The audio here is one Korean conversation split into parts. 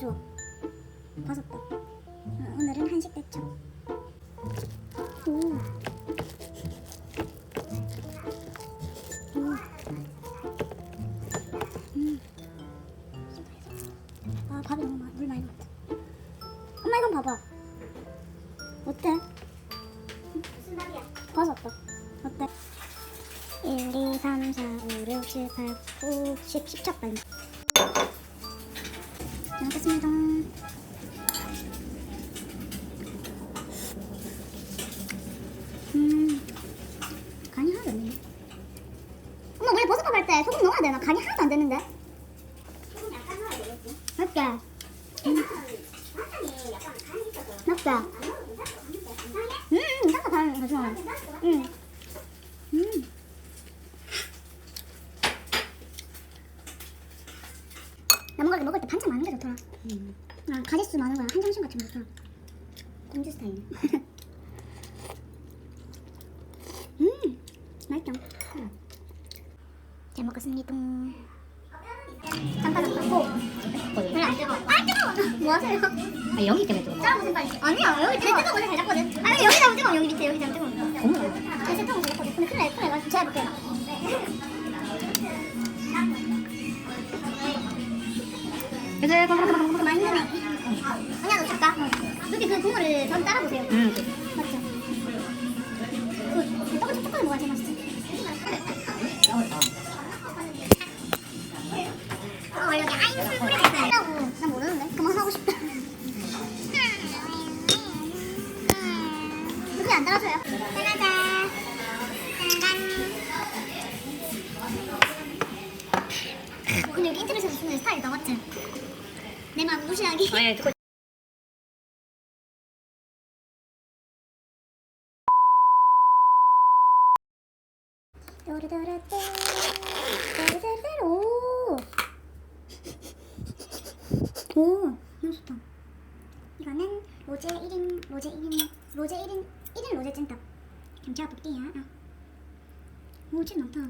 좋아. 번. 어, 오늘은 한식 대첩. 오. 오. 음. 아 밥이 너무 많이 물 많이 먹었다. 엄마 이건 봐봐. 어때? 무슨 말이야? 버섯도 어때? 1, 2, 3, 4, 5, 6, 7, 8, 9, 10, 10첩 빨리 잘 먹겠습니다 음 간이 하나도 안 되네 엄마 원래 버섯밥 할 때 소금 넣어야 되나? 간이 하나도 안 되는데 조금 약간 넣어야 되겠지. 맞게 맞게? 음 이상하다 다른 거죠 괜찮을 것 같아. 음. 음. 나 먹을 때 반찬 많은 게 좋더라. 아, 가지수 많은 거야. 한정식 같은 거 좋더라. 공주 스타일. 아 영희 때문에 좀. 짜 무슨 빨리. 아니야 여기 제일 뜨거운 거잘 잡거든. 아니 여기 잘못 뜨거워 여기 밑에 여기 잘못 뜨거워. 어머. 제일 뜨거운 거 잡거든. 근데 큰일 날 큰일 날. 제가 볼게. 그래 그거 많이 힘드네. 아니야 너 줄까? 여기 그 국물을 전 따라 보세요. 응. 또르르르르 또르르르르 오. 오, 너무 좋다. 이거는 로제 1인, 로제 1인, 로제 1인, 1인 로제 찐떡. 그럼 제가 볼게요. 어. 오, 진 많다.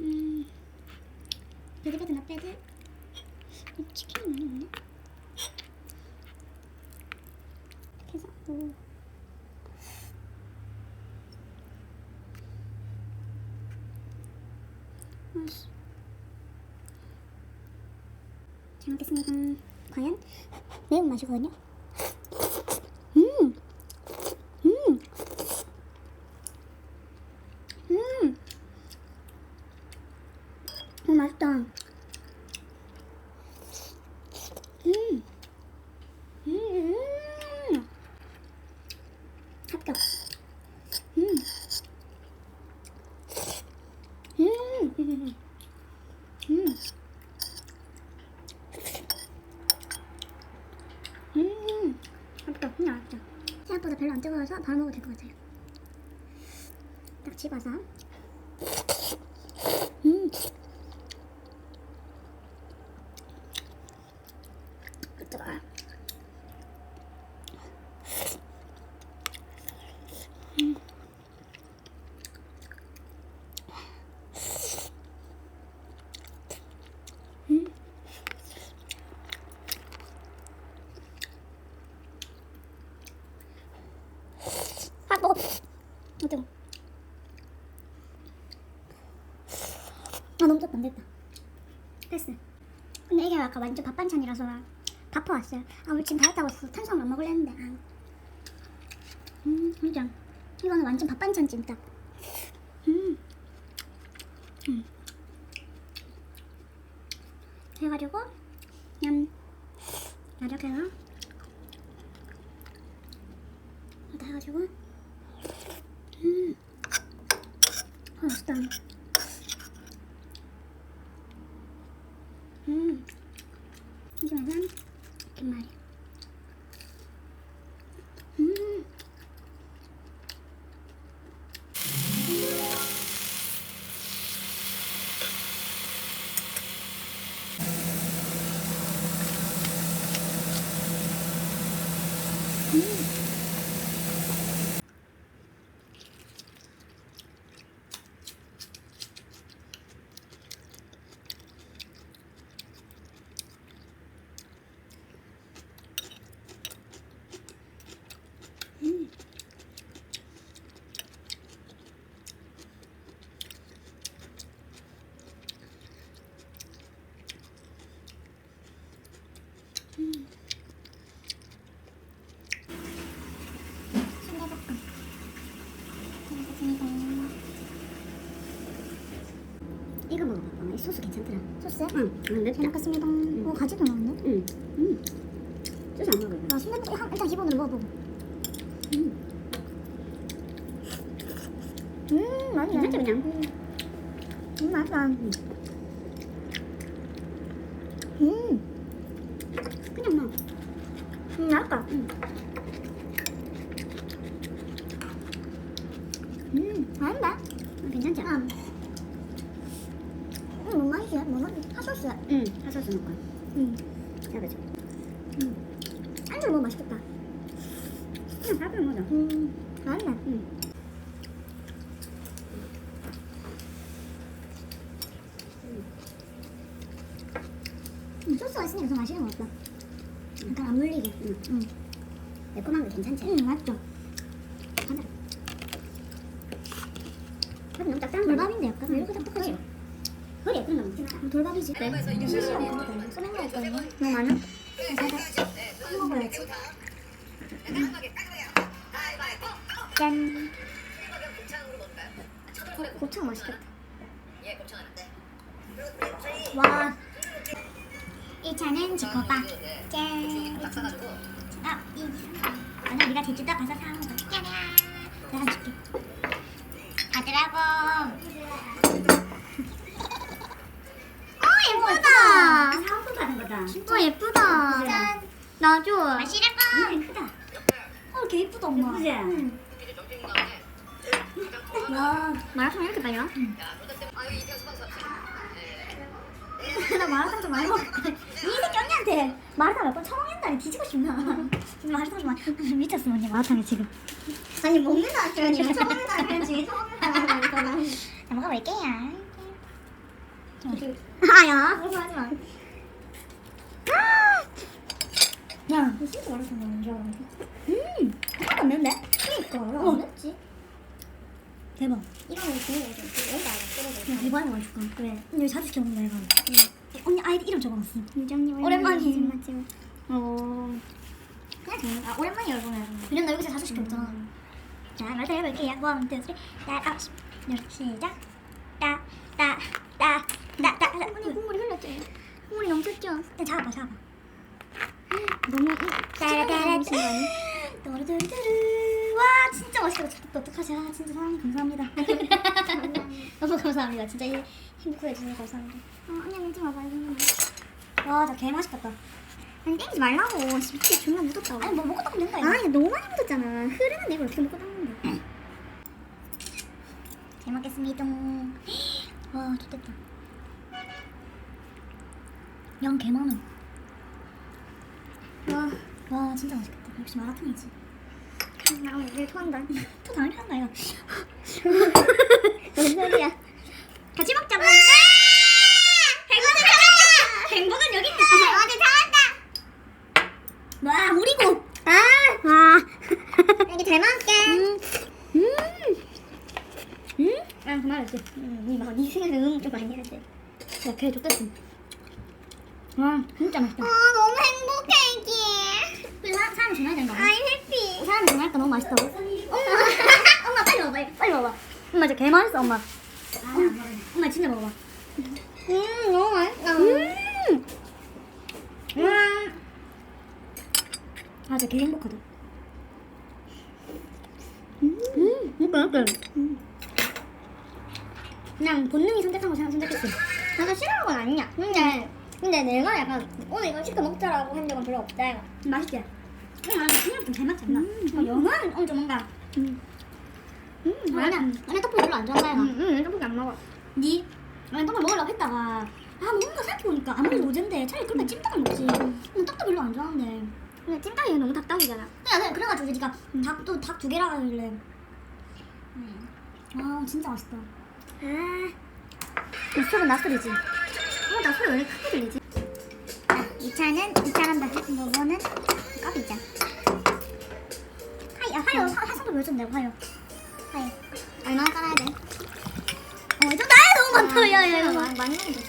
음, 배드 배드 나 배드. 이 치킨이 많이 없네. 이렇게 해서 오. 아이씨. 잘 먹겠습니다. 과연 맛이거든요. 음, 음, 음, 오 맛있다. 음, 음, 합격. 음. 음, 음, 음, 음, 맛있다, 진짜 맛있다. 생각보다 별로 안 뜨거워서 바로 먹어도 될 것 같아요. 딱 집어서, 음, 뜨거워. 아 먹어. 어 뜨거. 아 너무 덥다 안 됐다. 됐어. 근데 이게 아까 완전 밥 반찬이라서 바빠 왔어요. 아 우리 지금 다이어트 하고 있어서 탄수화물 안 먹을래 했는데. 아. 음 진짜. 이거는 완전 밥 반찬 찜닭. 음. 음. 해가지고 그냥 이렇게 해서 이렇게 해가지고 음 아, 맛있다 음 이거는 김 괜찮더라. 소스? 응, 응, 맵다. 잘 먹겠습니다. 오 가지도 나왔네. 응, 응. 소스 안 먹어요. 아 순대 한- 일단 기본으로 먹어보고. 음, 음 맛있네. 괜찮죠 그냥. 음 맛있다. 음, 그냥 뭐. 음 맛있다. 응. 음 맛있네. 음, 괜찮지? 아. 음, 뭐 맛이지? 뭐 맛이? 핫소스. 응, 핫소스 먹고. 음, 잡아줘. 안주 너무 맛있겠다. 그냥 밥을 먹어. 음, 맛있네. 응. 음, 소스가 있으니까 더 맛있는 것 같다. 약간 안 물리게. 응. 응, 매콤한 거 괜찮지? 응 맛있죠. 가자. 밥이 너무 짭짤한 거. 돌밥인데 약간 왜 이렇게 딱딱하지? 예쁜 거 먹지 마. 돌밥이지. 네. 시시한 거거든. 소맥 있거든요. 너무 많아? 살살 한 먹어야지. 짠. 고창 맛있겠다. 와. 이 차는 지코바. 짠. 아, 이. 나는 네가 제주도 가서 사온 거. 짜란. 내가 줄게. 가더라고. 어 예쁘다. 사오품 받은 거다. 어 예쁘다. 짠. 나줘. 마시라고. 응, 예쁘다. 어, 개 예쁘다 엄마. 예쁘지? 응. 와 마라탕 이렇게 빨리 와? 나 마라탕 좀 많이 먹었다. 이 새끼 언니한테 마라탕 몇번 처먹였다니 뒤지고 싶나? 지금 마라탕 좀 많이 미쳤어 언니 마라탕에 지금. 아니 먹는다 표현이 왜 처먹는다 표현이 처먹는다. 자 먹어볼게요. 아야 하지 마. 야, 이거 진짜 마라탕 먹는 줄 알았는데. 음, 하나도 안 매운데? 그니까, 어, 맵지? 대박. 이거는 그냥 이렇게 여기다 떨어져. 그냥 대박이 맛있을까? 그래. 언니 자주 시켜 먹는다, 이거. 언니 아이디 이름 적어놨어. 유정님 오랜만이에요. 맞지? 어. 그냥 그냥, 아, 오랜만이야, 이번에. 그냥 나 여기서 자주 시켜 먹잖아. 자, 말도 해볼게요. 원, 투, 쓰리. 따, 아, 시, 열, 시작. 따, 따, 따, 따, 따. 언니 국물이 흘렸지? 국물이 넘쳤죠? 네, 잡아봐, 잡아봐. 너무 따라따라 또르르르르 와 진짜 맛있겠다 진짜 어떡하지 아 진짜 사장님 감사합니다. 너무 감사합니다. 진짜 이 행복해 주셔서 감사합니다. 어 언니 먹지 마봐 이거 와진짜 개 맛있겠다. 아니 땡기지 말라고. 밑에 존나 묻었다고. 아니 뭐 먹고 닦으면 된다 이거. 아니 너무 많이 묻었잖아. 흐르는 내가 어떻게 먹고 닦는데 잘 먹겠습니다. 와 좋겠다. 양 개 많아. 와, 와 진짜 맛있겠다. 역시 마라탕이지. 나 오늘 토한다. 토 당연히 한다 이거. 뭔 소리야? 같이 먹자고. 행복은 잡았다. 행복은 여기 있다. 어디 잡았다. 와 우리고. 아, 와. 여기 잘 먹을게. 음, 음, 음. 아 그만할게. 음, 니막네 생각에 음좀 많이 해야 돼. 야, 걔 좋겠어. 와, 진짜 맛있다. 아 너무 행복해 이게. 그 사, 사람 전화해야 된다. I'm happy. 사람 전화할까 너무 맛있다. 엄마, 엄마 빨리 먹어봐. 빨리, 빨리 먹어봐. 엄마 진짜 개 맛있어, 엄마. 엄마 진짜 먹어봐. 음 너무 맛있다. 음, 음. 아, 진짜 개 행복하다. 음, 그러니까. 그냥 본능이 선택한 거 선택했어. 나도 싫어하는 건 아니야. 근데 근데 내가 약간 오늘 이거 시켜 먹자라고 한 적은 별로 없다 이거. 맛있지? 그냥 그냥 좀잘 맞지 않나? 어, 영화는 어, 좀 뭔가. 음, 음, 아니야. 아니야, 떡볶이 별로 안 좋아한다, 얘가. 응, 떡볶이 안 먹어. 니 아니 떡을 먹으려고 했다가 아 뭔가 생각해보니까 아무리 노젠데 차라리 그러면 찜닭을 먹지 근데 떡도 별로 안 좋아하는데 근데 찜닭이 너무 닭닭이잖아. 그냥 그냥 그래가지고 니가 닭도 닭 두 개라 하길래 아 진짜 맛있다 아, 이 술은 나술이지 어 나 소리 왜 이렇게 크게 들리지 자, 이 차는 이 차란다 이거는 까비자 하이 아 하요 하- 하성도 보여주면 되고 하요 하요 얼마나 깔아야 돼? 어, 좀 나야 너무 많다. 야, 야, 야. 많이 먹는데.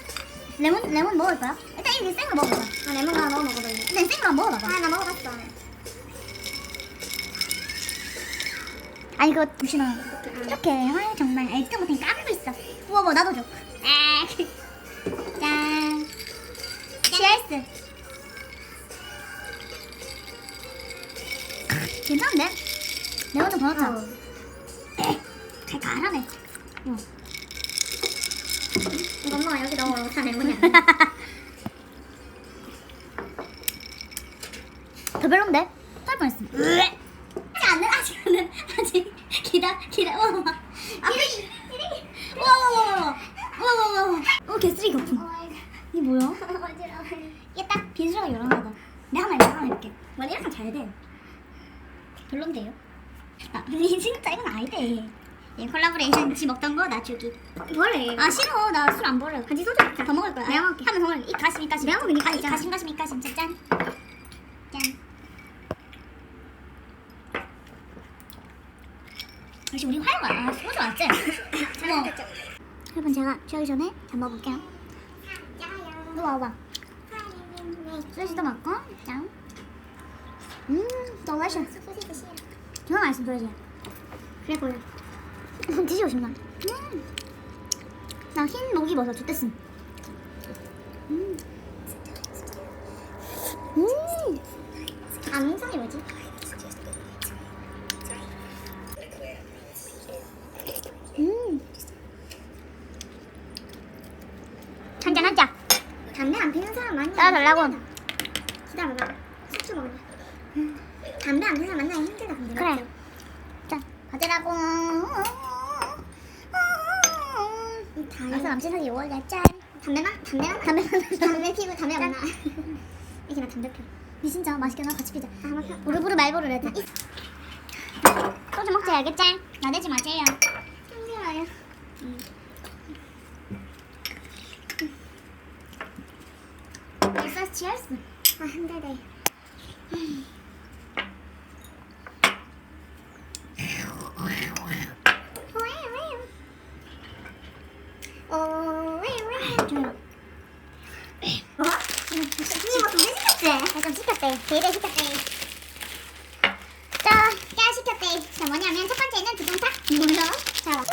레몬, 레몬 먹을 거야? 일단 이거 생으로 먹어봐. 아 레몬 하나 넣어 먹어봐. 일단 한번 먹어봐봐. 아 나 먹어봤어. 아니, 그거, 보시나. 이렇게, 아유, 정말 알지도 못하니 까불고 있어. 우와, 뭐, 나도 줘. 아, 짠. 치얼스. 괜찮은데? 내가 좀더 넣자. 달달하네. 어. 이거 엄마가 여기 넣어 다 내보냐 더 별론데? 할 뻔했어. 돼, 아직 기다, 기다. 와, 와, 와. 이리, 이리. 와, 와, 와, 와, 와, 와, 와. 어, 개쓰레기 거품. 이게 뭐야? 어지러워 이게 딱 비주얼이 요란하다. 내가 한번 내가 한번 해볼게. 와, 이렇게 잘 돼. 별론데요? 아, 진짜 이건 아니대. 얘 콜라보레이션 지 먹던 거 나 주기. 뭐래 아 싫어, 나 술 안 버려. 같이 소주. 더 먹을 거야. 내가 먹을게. 하면 더 먹을. 이 가심, 이 가심. 내가 먹으니까 아, 이. 가심, 가심, 이 가심. 진짜 짠. 짠. 역시 우리 화요가 아, 소주 왔지? 어. 여러분 제가 저기 전에 잘 먹어볼게요. 이거 와봐. 소시도 먹고 짠. 음. 소시지 싫어 정말 맛있어 소시. 그래 보여 드시고 싶나? 음. 나흰 목이 버섯 좋댔음. 음. 음. 감성이 뭐지? 음. 한잔 하자. 담배 안 피는 따라달라고. 기다려봐 숙주 먹을래 담배 안 사람 만나기 힘들다 근데 그래. 자, 받으라고. 다 그래서 남친한테 요걸래 짠. 담배만? 담배만? 담배만 담배 피고 담배 안 나. 이게 나 담배 펴. 니 진짜 맛있게 나 같이 피자. 아. 우르부르 말보르 레드. 소주 먹자 알겠지? 나대지 마세요. 일사 치얼스. 아, 힘들대. 어, 왜, 왜? 조용. 어? 선생님 뭐 동네 시켰지? 나좀 시켰대. 제대 시켰대. 자, 깨 시켰대. 자, 뭐냐면 첫 번째는 두동탁. 뭐야? 자, 와.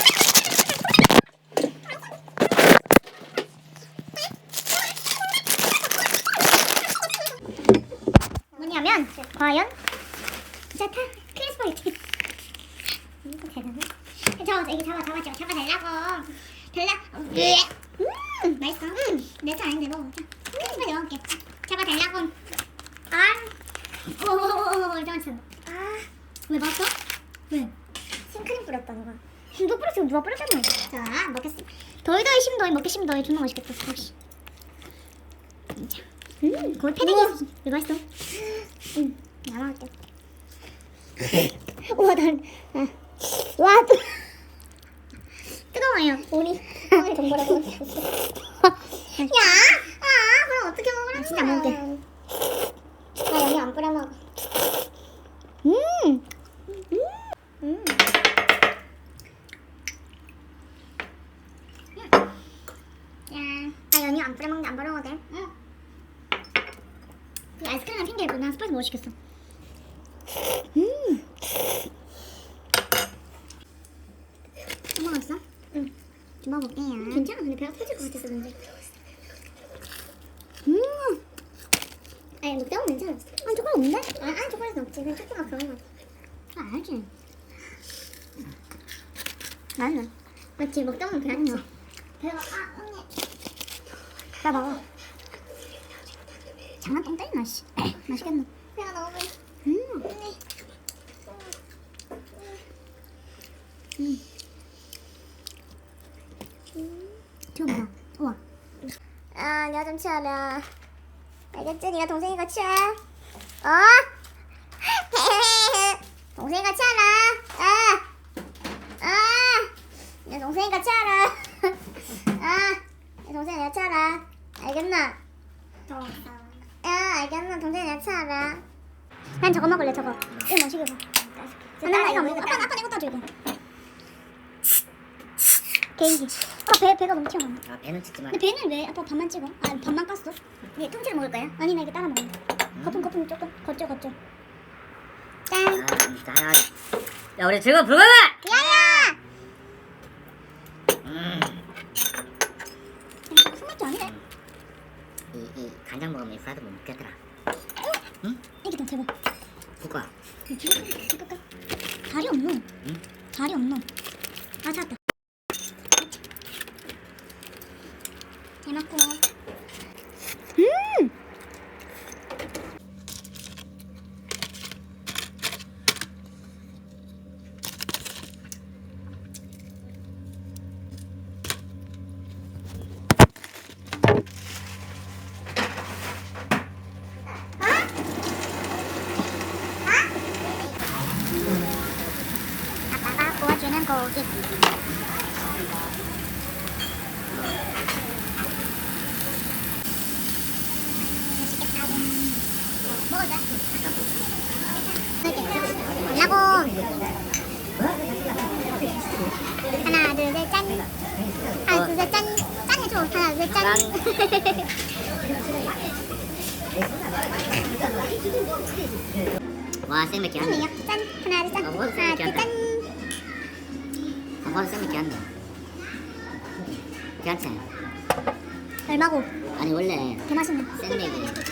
뭐냐면 과연 자, 타. 크리스파이트. 이거 대단해. 저, 이거 잡아, 잡아, 잡아, 잡아 달라고. 달라. 음, 맛있어. 음, 내차 아닌데 먹어. 자, 크리스파이트 먹을게. 잡아 달라고. 아, 오, 잠깐만. 아, 왜 봤어? 왜? 생크림 뿌렸다, 너가. 너 뿌렸지 누가 뿌렸잖아. 자, 먹겠습니다. 더이 더이 심 더이 먹기 심 더이 존나 맛있겠다. 역시. 음, 거의 패딩이. 왜 맛있어? 응, 나 먹을게. 와, 난, 아, 와. 뜨거워요. 우리 정보라고. 야, 아, 그럼 어떻게 먹으라는 진짜 거야? 먹을게. 나 여기 안 뿌려 먹어. 음, 음. 짠. 아, 연이 안 뿌려 먹는데 안 뿌려 먹어도 돼? 응. 그 아이스크림이랑 핑계고 난 스파이스 못 시켰어. 음. 또 먹었어? 응. 좀 먹어볼게요. 괜찮아, 근데 배가 터질 것 같아서 근데. 음. 아니, 먹다 보면 괜찮아. 아, 조금 없네? 아, 아, 초콜릿 없지. 그냥 초코가 그런 거 같아. 아, 알지. 나는. 맞지? 먹다 보면 그냥 응. 배가, 아, 언니. 나 먹어. 장난 똥 때리나, 씨. 맛있겠네. 배가 너무 배. 음. 언니. 음. 지금 봐. 우와. 아, 내가 좀 취하려. 알겠지? 네가 동생이가 취해. 어? 동생이가 취하라. 아, 아, 내 동생이가 취하라. 아, 내 동생 내가 취하라. 알겠나? 아, 알겠나? 동생 내가 취하라. 난 저거 먹을래, 저거. 이거 마시게 봐. 하나만 이거 이거 먹어. 아빠, 아빠 이거 떠줄게. 개인기. 아빠 배, 배가 너무 튀어나온다. 아 배는 찍지 마. 근데 배는 왜 아빠 반만 찍어? 아, 반만 깠어? 이게 통째로 먹을 거야? 아니, 나 이거 따라 먹어. 거품, 거품 조금. 걷죠, 걷죠. 짠. 아. 야 우리 즐거운 불가마. 야 でも向けたら。 괜찮아요. 짠. 하나, 둘, 짠. 어, 뭐가 쌤이 짠. 얼마고? 아니 원래 개맛있네. 쌤이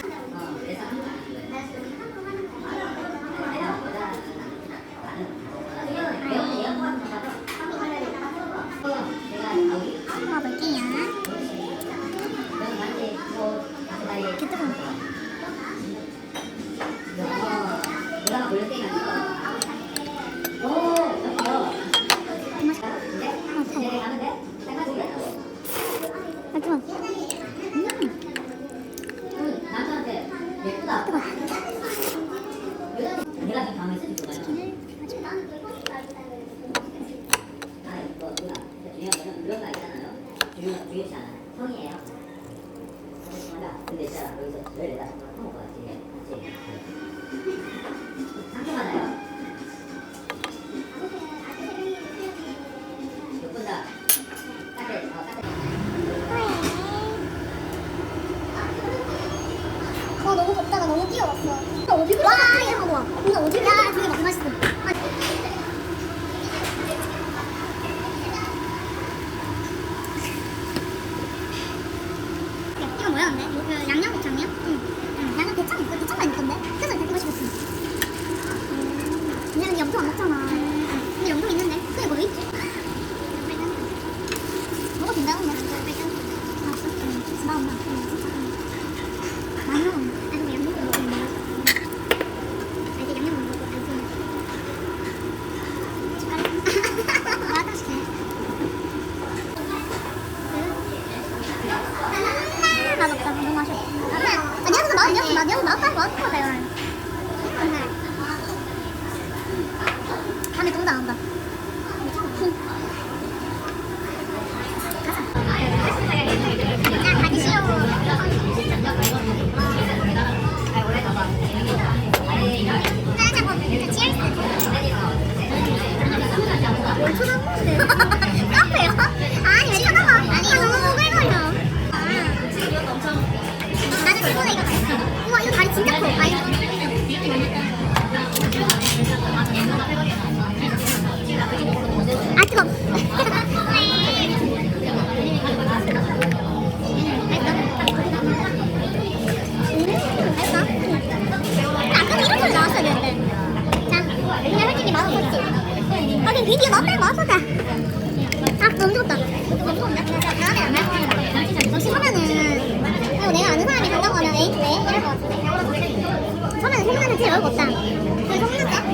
먹었다. 여기 성났다.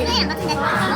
얘안 같은데.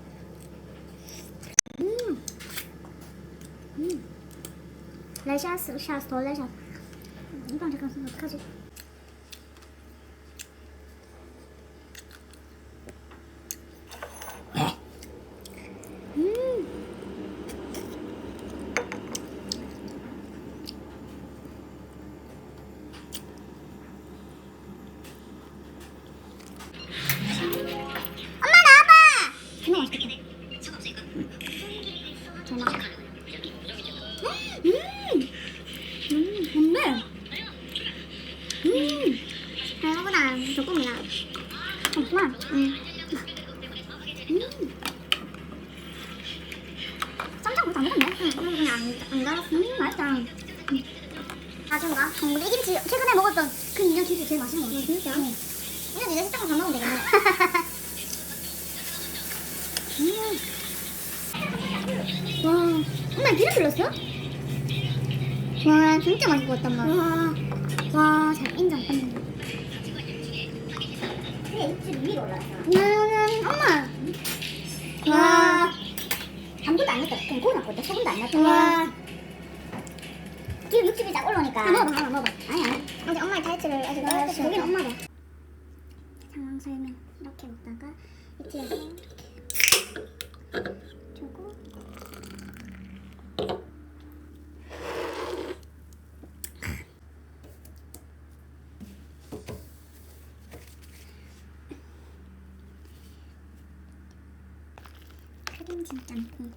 레샤스 샤스 더 레샤스 이건 잠깐 쓰면 어떡하지 음 엄마 나와봐. 정말 맛있겠다 잘 먹어 음! 음, 뭔데? 음, 잘 먹어라. 조금이나. 잠깐만. 음. 음. 쌈장 그렇게 안 먹었네. 응, 엄마 그냥 안, 안 갈았어. 음, 맛있다. 가져가. 어, 우리 이 김치 최근에 먹었던 그 인형 김치 제일 맛있는 거 같아. 진짜? 응. 그냥 니네 식당만 다 먹으면 되겠네. 음. 와, 엄마 기름 불렀어? 와, 진짜 맛있게 구웠단 말이야. 와, 와, 잘 인정. 음. 근데 입질 위로 올라갔어. 나는 엄마. 와. 아무것도 안. 그냥 고기 넣었거든. 소금도 안 넣었다. 와. 지금 육즙이 쫙 올라오니까. 아, 먹어봐, 먹어봐. 아니, 아니. 아직 엄마의 타이틀을 아직 나 넣었어. 여기는 엄마다. 상황 설명 이렇게 먹다가 이렇게 이렇게 주고 짬뽕 음.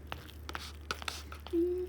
음.